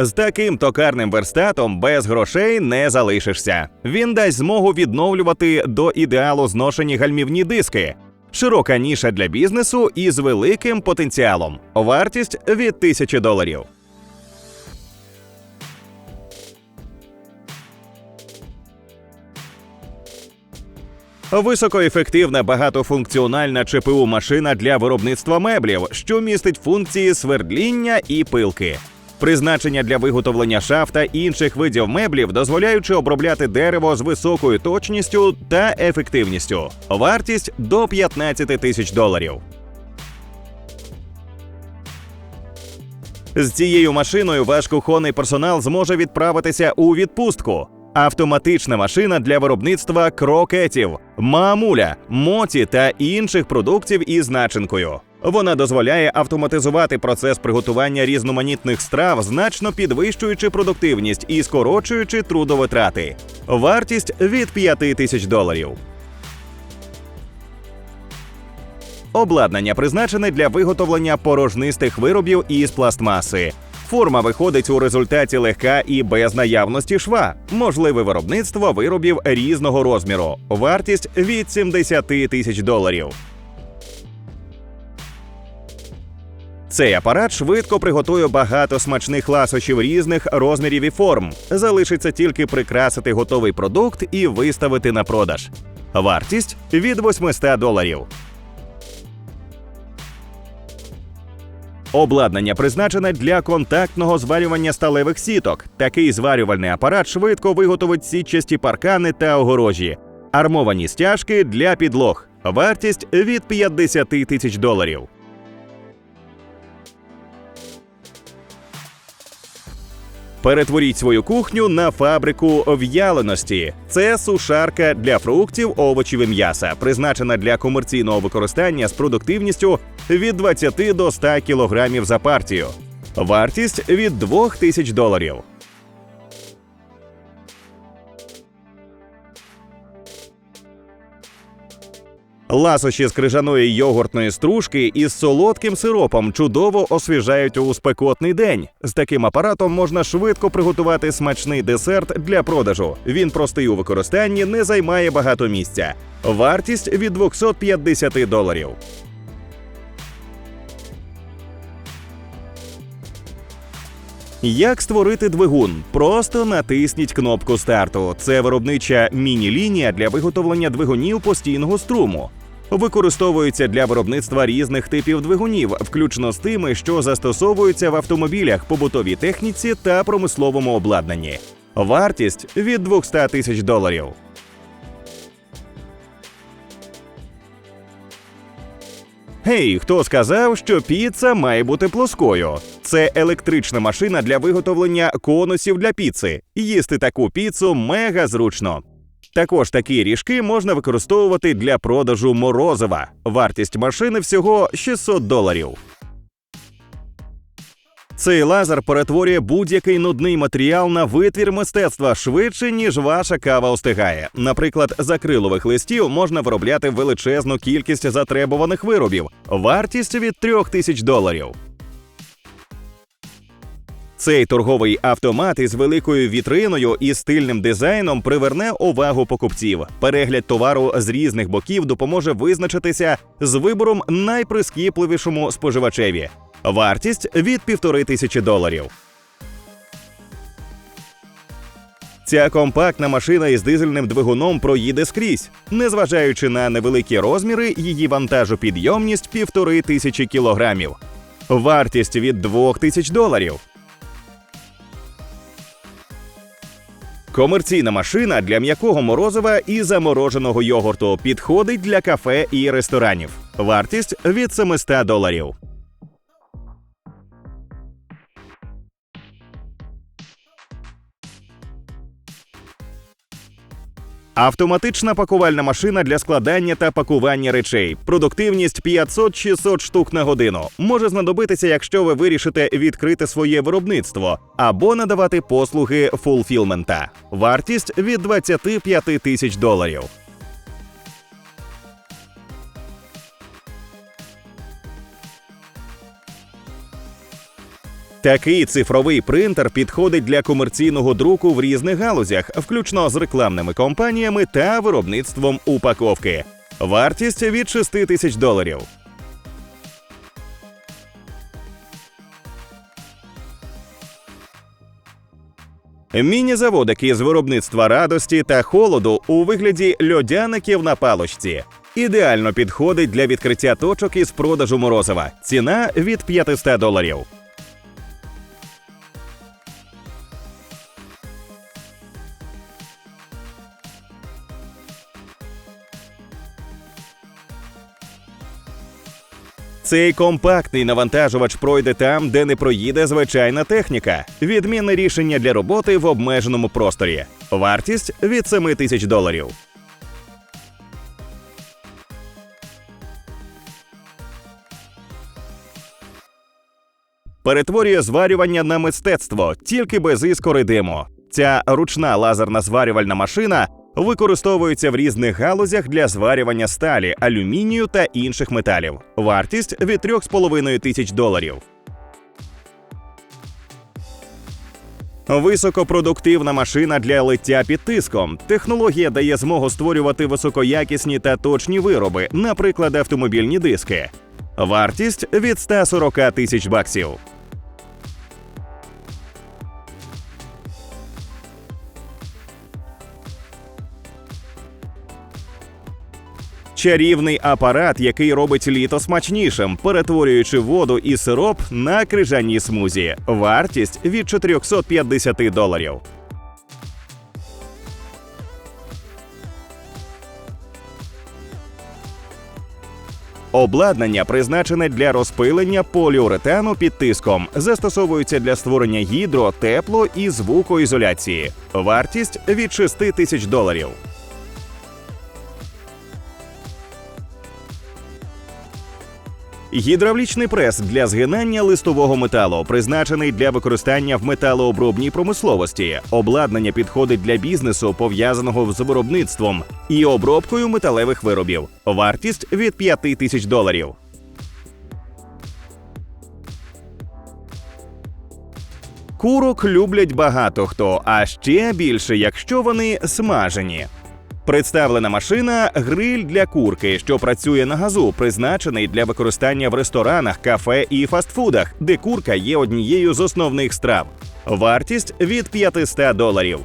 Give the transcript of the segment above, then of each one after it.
З таким токарним верстатом без грошей не залишишся. Він дасть змогу відновлювати до ідеалу зношені гальмівні диски. Широка ніша для бізнесу із великим потенціалом. Вартість від тисячі доларів. Високоефективна багатофункціональна ЧПУ машина для виробництва меблів, що містить функції свердління і пилки. Призначення для виготовлення шаф та інших видів меблів, дозволяючи обробляти дерево з високою точністю та ефективністю. Вартість до 15 тисяч доларів. З цією машиною ваш кухонний персонал зможе відправитися у відпустку. Автоматична машина для виробництва крокетів, маамуля, моті та інших продуктів із начинкою. Вона дозволяє автоматизувати процес приготування різноманітних страв, значно підвищуючи продуктивність і скорочуючи трудовитрати. Вартість від 5 тисяч доларів. Обладнання призначене для виготовлення порожнистих виробів із пластмаси. Форма виходить у результаті легка і без наявності шва. Можливе виробництво виробів різного розміру. Вартість від 70 тисяч доларів. Цей апарат швидко приготує багато смачних ласощів різних розмірів і форм. Залишиться тільки прикрасити готовий продукт і виставити на продаж. Вартість від 800 доларів. Обладнання призначене для контактного зварювання сталевих сіток. Такий зварювальний апарат швидко виготовить сітчасті паркани та огорожі, армовані стяжки для підлог. Вартість від 50 тисяч доларів. Перетворіть свою кухню на фабрику в'яленості. Це сушарка для фруктів, овочів і м'яса, призначена для комерційного використання з продуктивністю від 20 до 100 кг за партію. Вартість від 2000 доларів. Ласощі з крижаної йогуртної стружки із солодким сиропом чудово освіжають у спекотний день. З таким апаратом можна швидко приготувати смачний десерт для продажу. Він простий у використанні, не займає багато місця. Вартість від 250 доларів. Як створити двигун? Просто натисніть кнопку старту. Це виробнича міні-лінія для виготовлення двигунів постійного струму. Використовується для виробництва різних типів двигунів, включно з тими, що застосовуються в автомобілях, побутовій техніці та промисловому обладнанні. Вартість від 200 тисяч доларів. Гей, хто сказав, що піца має бути плоскою? Це електрична машина для виготовлення конусів для піци. Їсти таку піцу мега зручно. Також такі ріжки можна використовувати для продажу морозива. Вартість машини всього 600 доларів. Цей лазер перетворює будь-який нудний матеріал на витвір мистецтва швидше, ніж ваша кава остигає. Наприклад, з акрилових листів можна виробляти величезну кількість затребуваних виробів. Вартість від 3000 доларів. Цей торговий автомат із великою вітриною і стильним дизайном приверне увагу покупців. Перегляд товару з різних боків допоможе визначитися з вибором найприскіпливішому споживачеві. Вартість від півтори тисячі доларів. Ця компактна машина із дизельним двигуном проїде скрізь. Незважаючи на невеликі розміри, її вантажопідйомність півтори тисячі кілограмів. Вартість від двох тисяч доларів. Комерційна машина для м'якого морозива і замороженого йогурту підходить для кафе і ресторанів. Вартість від 700 доларів. Автоматична пакувальна машина для складання та пакування речей. Продуктивність 500-600 штук на годину. Може знадобитися, якщо ви вирішите відкрити своє виробництво або надавати послуги фулфілмента. Вартість від 25 тисяч доларів. Такий цифровий принтер підходить для комерційного друку в різних галузях, включно з рекламними компаніями та виробництвом упаковки. Вартість від 6 тисяч доларів. Міні-заводик із виробництва радості та холоду у вигляді льодяників на палочці. Ідеально підходить для відкриття точок із продажу морозива. Ціна від 500 доларів. Цей компактний навантажувач пройде там, де не проїде звичайна техніка. Відмінне рішення для роботи в обмеженому просторі. Вартість від 7 тисяч доларів. Перетворює зварювання на мистецтво тільки без іскори диму. Ця ручна лазерна зварювальна машина використовується в різних галузях для зварювання сталі, алюмінію та інших металів. Вартість від 3,5 тисяч доларів. Високопродуктивна машина для лиття під тиском. Технологія дає змогу створювати високоякісні та точні вироби, наприклад, автомобільні диски. Вартість від 140 тисяч баксів. Чарівний апарат, який робить літо смачнішим, перетворюючи воду і сироп на крижані смузі. Вартість від 450 доларів. Обладнання призначене для розпилення поліуретану під тиском, застосовується для створення гідро, тепло і звукоізоляції. Вартість від 6 тисяч доларів. Гідравлічний прес для згинання листового металу, призначений для використання в металообробній промисловості. Обладнання підходить для бізнесу, пов'язаного з виробництвом і обробкою металевих виробів. Вартість від 5 тисяч доларів. Курок люблять багато хто, а ще більше, якщо вони смажені. Представлена машина гриль для курки, що працює на газу, призначений для використання в ресторанах, кафе і фастфудах, де курка є однією з основних страв. Вартість від 500 доларів.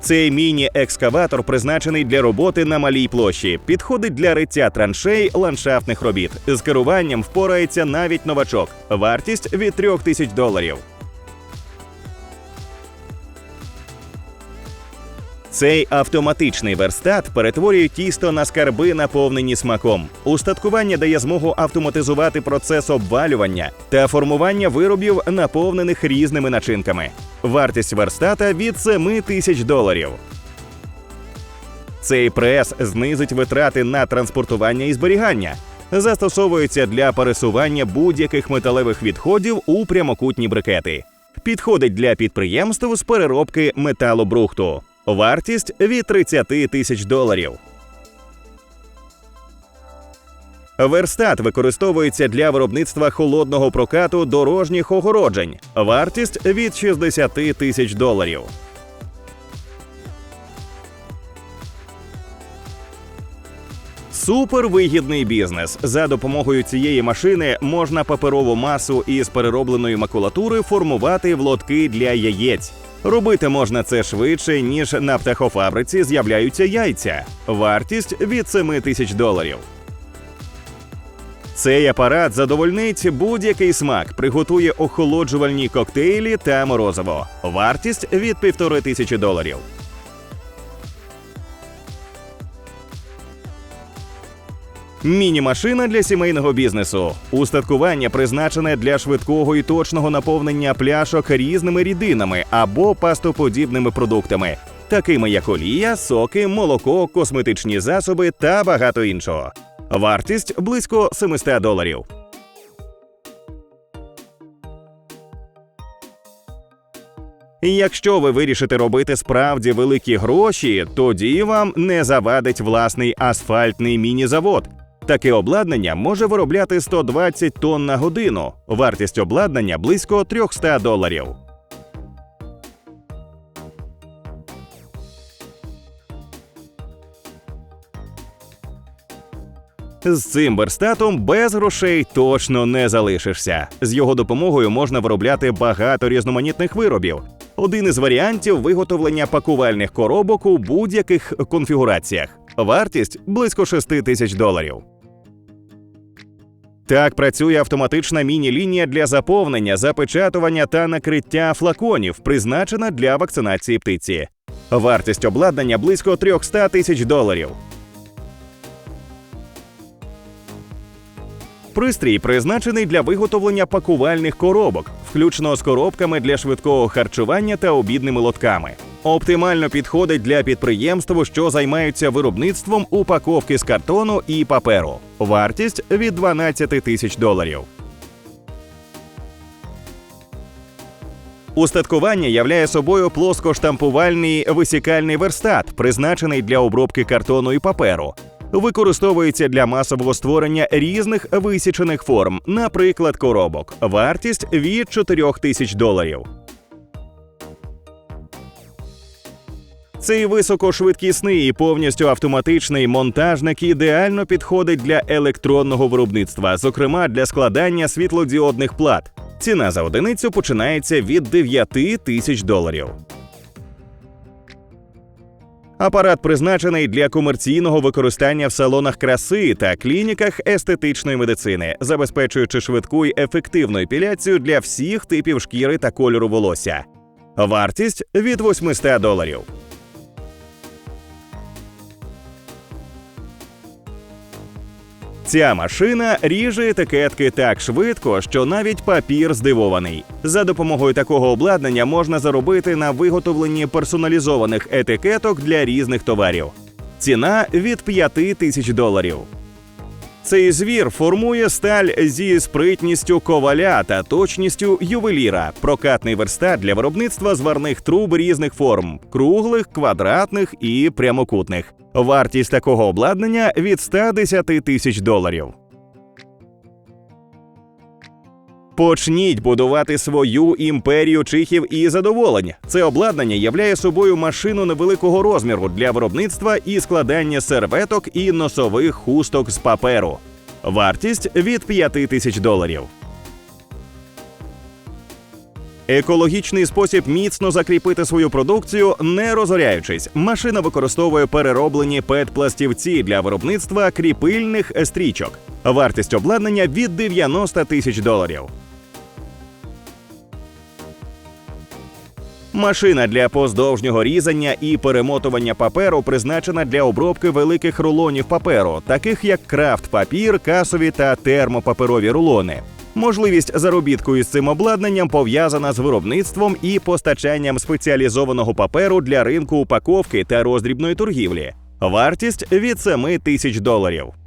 Цей міні-екскаватор призначений для роботи на малій площі, підходить для риття траншей ландшафтних робіт. З керуванням впорається навіть новачок. Вартість від 3 тисяч доларів. Цей автоматичний верстат перетворює тісто на скарби, наповнені смаком. Устаткування дає змогу автоматизувати процес обвалювання та формування виробів, наповнених різними начинками. Вартість верстата від 7 тисяч доларів. Цей прес знизить витрати на транспортування і зберігання. Застосовується для пересування будь-яких металевих відходів у прямокутні брикети. Підходить для підприємств з переробки металобрухту. Вартість від 30 тисяч доларів. Верстат використовується для виробництва холодного прокату дорожніх огороджень. Вартість від 60 тисяч доларів. Супервигідний бізнес. За допомогою цієї машини можна паперову масу із переробленої макулатури формувати в лотки для яєць. Робити можна це швидше, ніж на птахофабриці з'являються яйця. Вартість від 7 тисяч доларів. Цей апарат задовольнить будь-який смак, приготує охолоджувальні коктейлі та морозиво. Вартість від півтори тисячі доларів. Міні-машина для сімейного бізнесу. Устаткування призначене для швидкого і точного наповнення пляшок різними рідинами або пастоподібними продуктами, такими як олія, соки, молоко, косметичні засоби та багато іншого. Вартість близько 700 доларів. Якщо ви вирішите робити справді великі гроші, тоді вам не завадить власний асфальтний міні-завод. Таке обладнання може виробляти 120 тонн на годину. Вартість обладнання близько 300 доларів. З цим верстатом без грошей точно не залишишся. З його допомогою можна виробляти багато різноманітних виробів. Один із варіантів виготовлення пакувальних коробок у будь-яких конфігураціях. Вартість близько 6 тисяч доларів. Так працює автоматична міні-лінія для заповнення, запечатування та накриття флаконів, призначена для вакцинації птиці. Вартість обладнання близько 300 тисяч доларів. Пристрій призначений для виготовлення пакувальних коробок, включно з коробками для швидкого харчування та обідними лотками. Оптимально підходить для підприємств, що займаються виробництвом упаковки з картону і паперу. Вартість від 12 тисяч доларів. Устаткування являє собою плоскоштампувальний висікальний верстат, призначений для обробки картону і паперу. Використовується для масового створення різних висічених форм, наприклад, коробок. Вартість від 4 тисяч доларів. Цей високошвидкісний і повністю автоматичний монтажник ідеально підходить для електронного виробництва, зокрема для складання світлодіодних плат. Ціна за одиницю починається від 9 тисяч доларів. Апарат призначений для комерційного використання в салонах краси та клініках естетичної медицини, забезпечуючи швидку й ефективну епіляцію для всіх типів шкіри та кольору волосся. Вартість від 800 доларів. Ця машина ріже етикетки так швидко, що навіть папір здивований. За допомогою такого обладнання можна заробити на виготовленні персоналізованих етикеток для різних товарів. Ціна від 5 тисяч доларів. Цей звір формує сталь зі спритністю коваля та точністю ювеліра, прокатний верстат для виробництва зварних труб різних форм круглих, квадратних і прямокутних. Вартість такого обладнання від 110 тисяч доларів. Почніть будувати свою імперію чихів і задоволень. Це обладнання являє собою машину невеликого розміру для виробництва і складання серветок і носових хусток з паперу. Вартість від 5 тисяч доларів. Екологічний спосіб міцно закріпити свою продукцію, не розоряючись. Машина використовує перероблені пет-пластівці для виробництва кріпильних стрічок. Вартість обладнання від 90 тисяч доларів. Машина для поздовжнього різання і перемотування паперу призначена для обробки великих рулонів паперу, таких як крафт папір, касові та термопаперові рулони. Можливість заробітку із цим обладнанням пов'язана з виробництвом і постачанням спеціалізованого паперу для ринку упаковки та роздрібної торгівлі. Вартість від 7 тисяч доларів.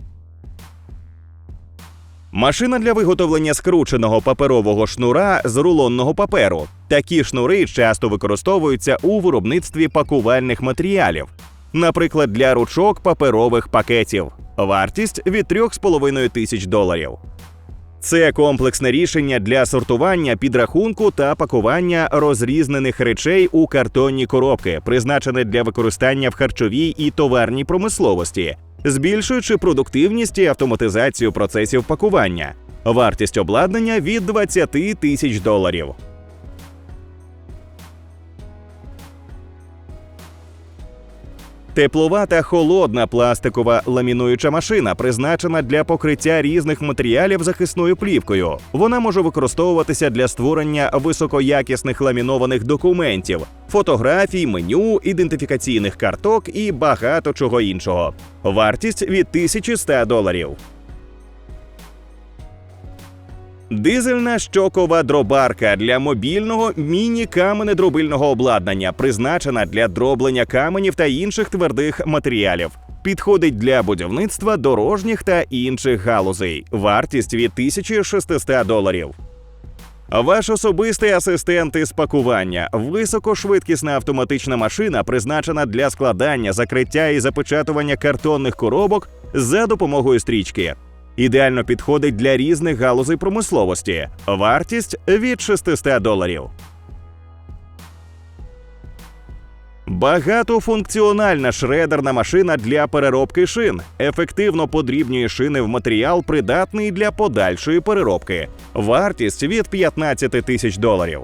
Машина для виготовлення скрученого паперового шнура з рулонного паперу. Такі шнури часто використовуються у виробництві пакувальних матеріалів, наприклад, для ручок паперових пакетів. Вартість від 3,5 тисяч доларів. Це комплексне рішення для сортування, підрахунку та пакування розрізнених речей у картонні коробки, призначене для використання в харчовій і товарній промисловості, збільшуючи продуктивність і автоматизацію процесів пакування. Вартість обладнання від 20 тисяч доларів. Теплова та холодна пластикова ламінуюча машина призначена для покриття різних матеріалів захисною плівкою. Вона може використовуватися для створення високоякісних ламінованих документів, фотографій, меню, ідентифікаційних карток і багато чого іншого. Вартість від 1100 доларів. Дизельна щокова дробарка для мобільного міні-каменедробильного обладнання, призначена для дроблення каменів та інших твердих матеріалів. Підходить для будівництва дорожніх та інших галузей. Вартість від 1600 доларів. Ваш особистий асистент із пакування, високошвидкісна автоматична машина, призначена для складання, закриття і запечатування картонних коробок за допомогою стрічки. Ідеально підходить для різних галузей промисловості. Вартість від 600 доларів. Багатофункціональна шредерна машина для переробки шин ефективно подрібнює шини в матеріал, придатний для подальшої переробки. Вартість від 15 тисяч доларів.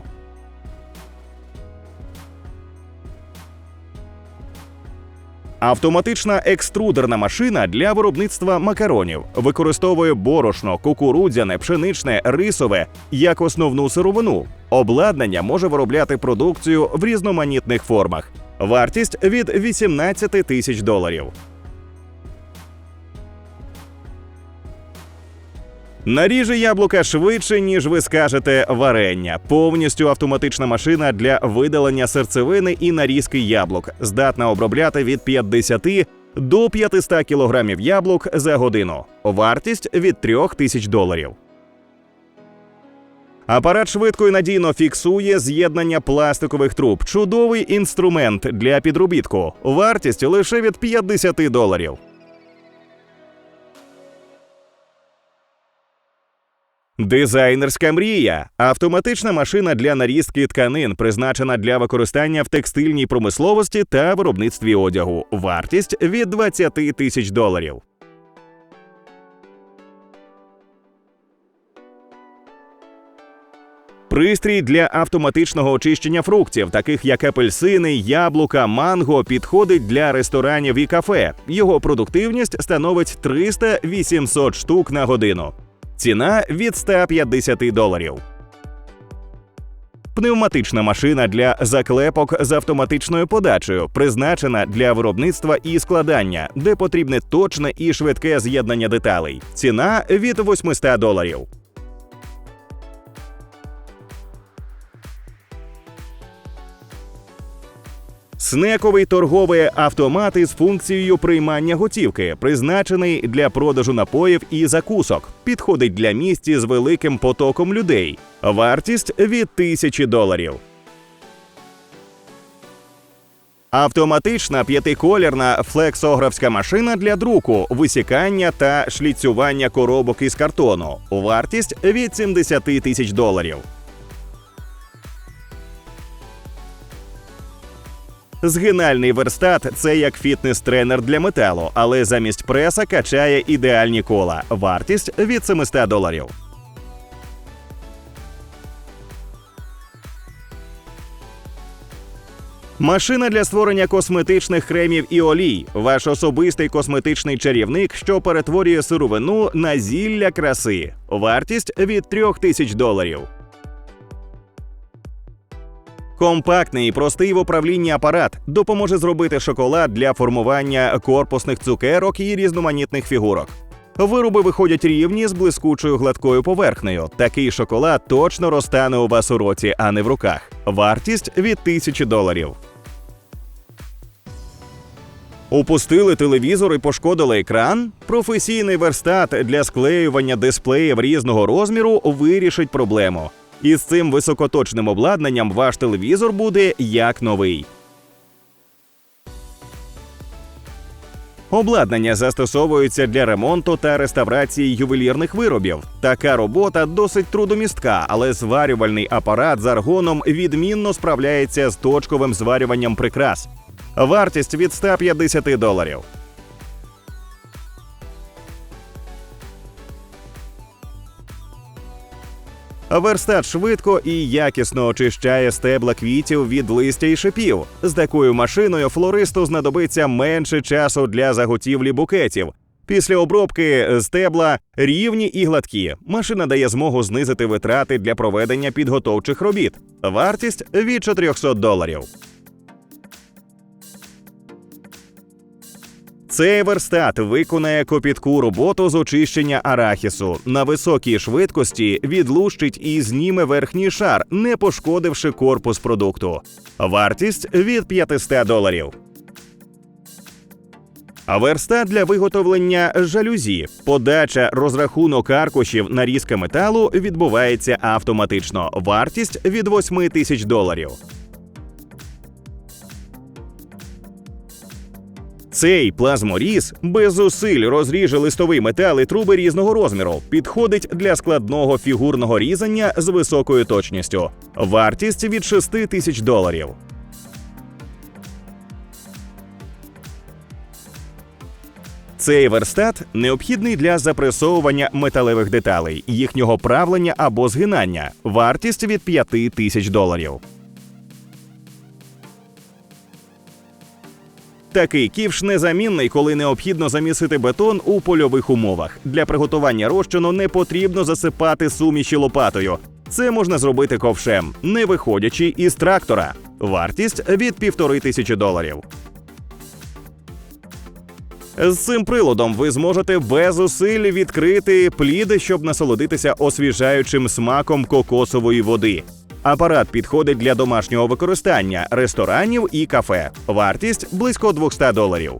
Автоматична екструдерна машина для виробництва макаронів використовує борошно, кукурудзяне, пшеничне, рисове як основну сировину. Обладнання може виробляти продукцію в різноманітних формах. Вартість від 18 тисяч доларів. Наріже яблука швидше, ніж ви скажете варення. Повністю автоматична машина для видалення серцевини і нарізки яблук, здатна обробляти від 50 до 500 кілограмів яблук за годину. Вартість від 3 тисяч доларів. Апарат швидко і надійно фіксує з'єднання пластикових труб. Чудовий інструмент для підробітку. Вартість лише від 50 доларів. Дизайнерська мрія автоматична машина для нарізки тканин, призначена для використання в текстильній промисловості та виробництві одягу. Вартість від 20 тисяч доларів. Пристрій для автоматичного очищення фруктів, таких як апельсини, яблука, манго, підходить для ресторанів і кафе. Його продуктивність становить 300-800 штук на годину. Ціна від 150 доларів. Пневматична машина для заклепок з автоматичною подачею, призначена для виробництва і складання, де потрібне точне і швидке з'єднання деталей. Ціна від 800 доларів. Снековий торговий автомат із функцією приймання готівки, призначений для продажу напоїв і закусок. Підходить для місць з великим потоком людей. Вартість від тисячі доларів. Автоматична п'ятиколірна флексографська машина для друку, висікання та шліцювання коробок із картону. Вартість від 70 тисяч доларів. Згинальний верстат це як фітнес-тренер для металу, але замість преса качає ідеальні кола. Вартість від 700 доларів. Машина для створення косметичних кремів і олій. Ваш особистий косметичний чарівник, що перетворює сировину на зілля краси. Вартість від 3000 доларів. Компактний і простий в управлінні апарат допоможе зробити шоколад для формування корпусних цукерок і різноманітних фігурок. Вироби виходять рівні з блискучою гладкою поверхнею. Такий шоколад точно розтане у вас у роті, а не в руках. Вартість від тисячі доларів. Упустили телевізор і пошкодили екран. Професійний верстат для склеювання дисплеїв різного розміру вирішить проблему. І з цим високоточним обладнанням ваш телевізор буде як новий. Обладнання застосовується для ремонту та реставрації ювелірних виробів. Така робота досить трудомістка, але зварювальний апарат з аргоном відмінно справляється з точковим зварюванням прикрас. Вартість від 150 доларів. Верстат швидко і якісно очищає стебла квітів від листя і шипів. З такою машиною флористу знадобиться менше часу для заготівлі букетів. Після обробки стебла рівні і гладкі. Машина дає змогу знизити витрати для проведення підготовчих робіт. Вартість від 400 доларів. Цей верстат виконає копітку роботу з очищення арахісу на високій швидкості, відлущить і зніме верхній шар, не пошкодивши корпус продукту. Вартість від 500 доларів. Верстат для виготовлення жалюзі, подача розрахунок аркушів нарізка металу відбувається автоматично. Вартість від 8 тисяч доларів. Цей плазморіз без зусиль розріже листовий метал і труби різного розміру. Підходить для складного фігурного різання з високою точністю. Вартість від 6 тисяч доларів. Цей верстат необхідний для запресовування металевих деталей, їхнього правлення або згинання. Вартість від 5 тисяч доларів. Такий ківш незамінний, коли необхідно замісити бетон у польових умовах. Для приготування розчину не потрібно засипати суміші лопатою. Це можна зробити ковшем, не виходячи із трактора. Вартість від півтори тисячі доларів. З цим приладом ви зможете без зусиль відкрити плід, щоб насолодитися освіжаючим смаком кокосової води. Апарат підходить для домашнього використання ресторанів і кафе. Вартість близько 200 доларів.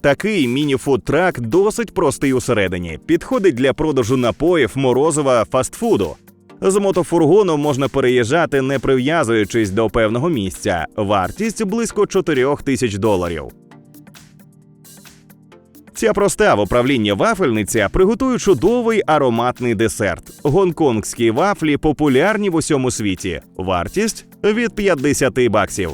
Такий міні-фудтрак досить простий усередині. Підходить для продажу напоїв, морозива, фастфуду. З мотофургоном можна переїжджати, не прив'язуючись до певного місця. Вартість близько 4 тисяч доларів. Ця проста в управлінні вафельниця приготує чудовий ароматний десерт. Гонконгські вафлі популярні в усьому світі. Вартість від 50 баксів.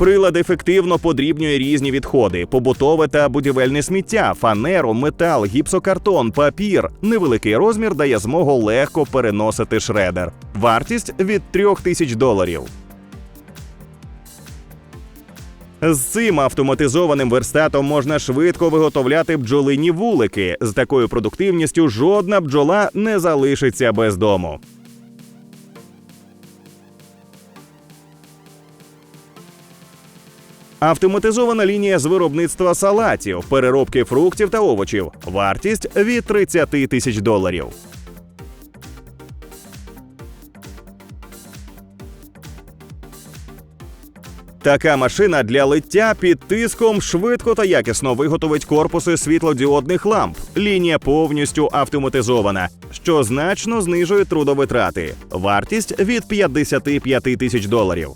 Прилад ефективно подрібнює різні відходи: побутове та будівельне сміття, фанеру, метал, гіпсокартон, папір. Невеликий розмір дає змогу легко переносити шредер. Вартість від 3 тисяч доларів. З цим автоматизованим верстатом можна швидко виготовляти бджолині вулики. З такою продуктивністю жодна бджола не залишиться без дому. Автоматизована лінія з виробництва салатів, переробки фруктів та овочів. Вартість від 30 тисяч доларів. Така машина для лиття під тиском швидко та якісно виготовить корпуси світлодіодних ламп. Лінія повністю автоматизована, що значно знижує трудовитрати. Вартість від 55 тисяч доларів.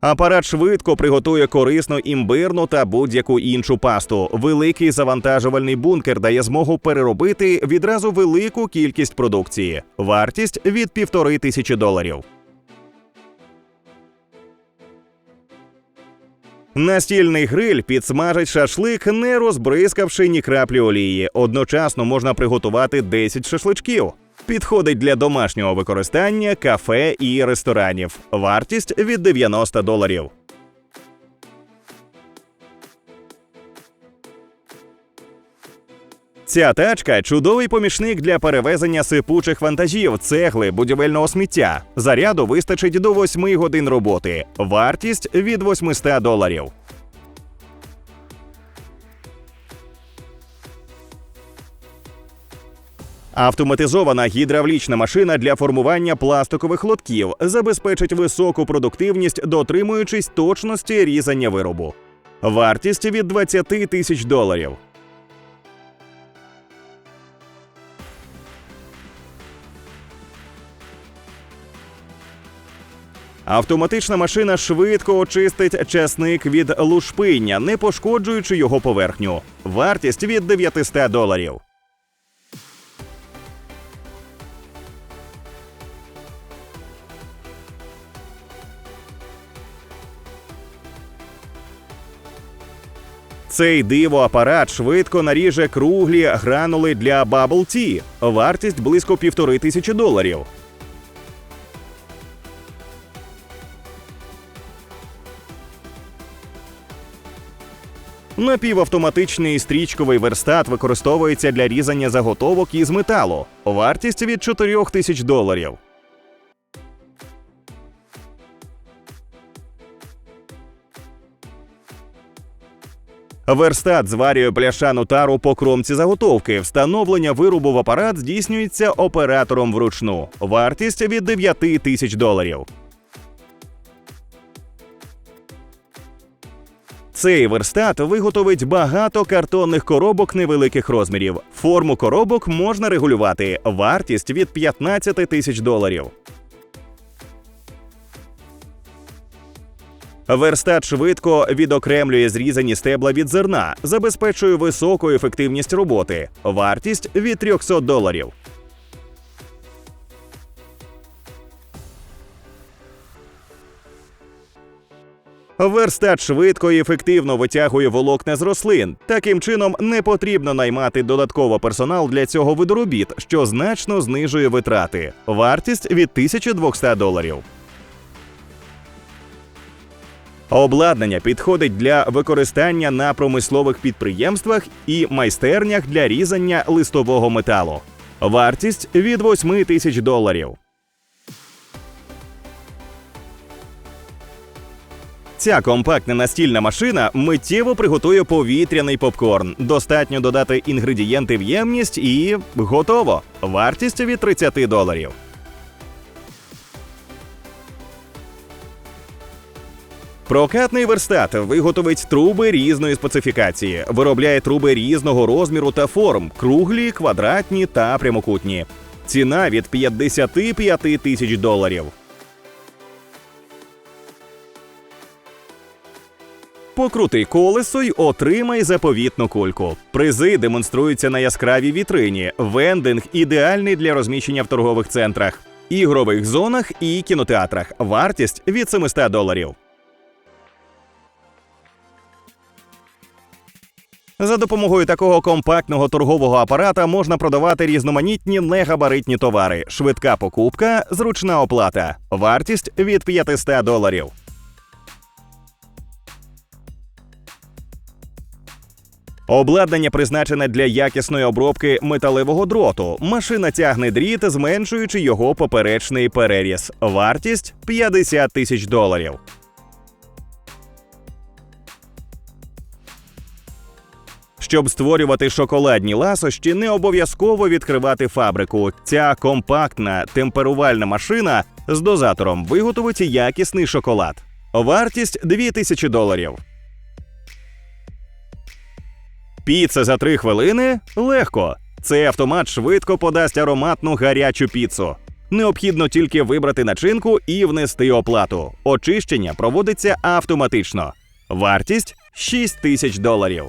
Апарат швидко приготує корисну імбирну та будь-яку іншу пасту. Великий завантажувальний бункер дає змогу переробити відразу велику кількість продукції. Вартість від півтори тисячі доларів. Настільний гриль підсмажить шашлик, не розбризкавши ні краплі олії. Одночасно можна приготувати 10 шашличків. Підходить для домашнього використання, кафе і ресторанів. Вартість від 90 доларів. Ця тачка чудовий помічник для перевезення сипучих вантажів, цегли, будівельного сміття. Заряду вистачить до 8 годин роботи. Вартість від 800 доларів. Автоматизована гідравлічна машина для формування пластикових лотків забезпечить високу продуктивність, дотримуючись точності різання виробу. Вартість від 20 тисяч доларів. Автоматична машина швидко очистить часник від лушпиння, не пошкоджуючи його поверхню. Вартість від 900 доларів. Цей диво-апарат швидко наріже круглі гранули для Bubble Tea. Вартість близько півтори тисячі доларів. Напівавтоматичний стрічковий верстат використовується для різання заготовок із металу. Вартість від 4 тисяч доларів. Верстат зварює бляшану тару по кромці заготовки. Встановлення виробу в апарат здійснюється оператором вручну. Вартість від 9 тисяч доларів. Цей верстат виготовить багато картонних коробок невеликих розмірів. Форму коробок можна регулювати. Вартість від 15 тисяч доларів. Верстат швидко відокремлює зрізані стебла від зерна, забезпечує високу ефективність роботи. Вартість від 300 доларів. Верстат швидко і ефективно витягує волокна з рослин. Таким чином не потрібно наймати додатково персонал для цього виду робіт, що значно знижує витрати. Вартість від 1200 доларів. Обладнання підходить для використання на промислових підприємствах і майстернях для різання листового металу. Вартість від 8 тисяч доларів. Ця компактна настільна машина миттєво приготує повітряний попкорн. Достатньо додати інгредієнти в ємність і готово. Вартість від 30 доларів. Прокатний верстат виготовить труби різної специфікації, виробляє труби різного розміру та форм: круглі, квадратні та прямокутні. Ціна від 55 тисяч доларів. Покрути колесо й отримай заповітну кульку. Призи демонструються на яскравій вітрині. Вендинг ідеальний для розміщення в торгових центрах, ігрових зонах і кінотеатрах. Вартість від 700 доларів. За допомогою такого компактного торгового апарата можна продавати різноманітні негабаритні товари, швидка покупка, зручна оплата, вартість від 500 доларів. Обладнання призначене для якісної обробки металевого дроту. Машина тягне дріт, зменшуючи його поперечний переріз. Вартість 50 тисяч доларів. Щоб створювати шоколадні ласощі, не обов'язково відкривати фабрику. Ця компактна темперувальна машина з дозатором виготовить якісний шоколад. Вартість 2000 доларів. Піца за 3 хвилини легко. Цей автомат швидко подасть ароматну гарячу піцу. Необхідно тільки вибрати начинку і внести оплату. Очищення проводиться автоматично. Вартість 6 тисяч доларів.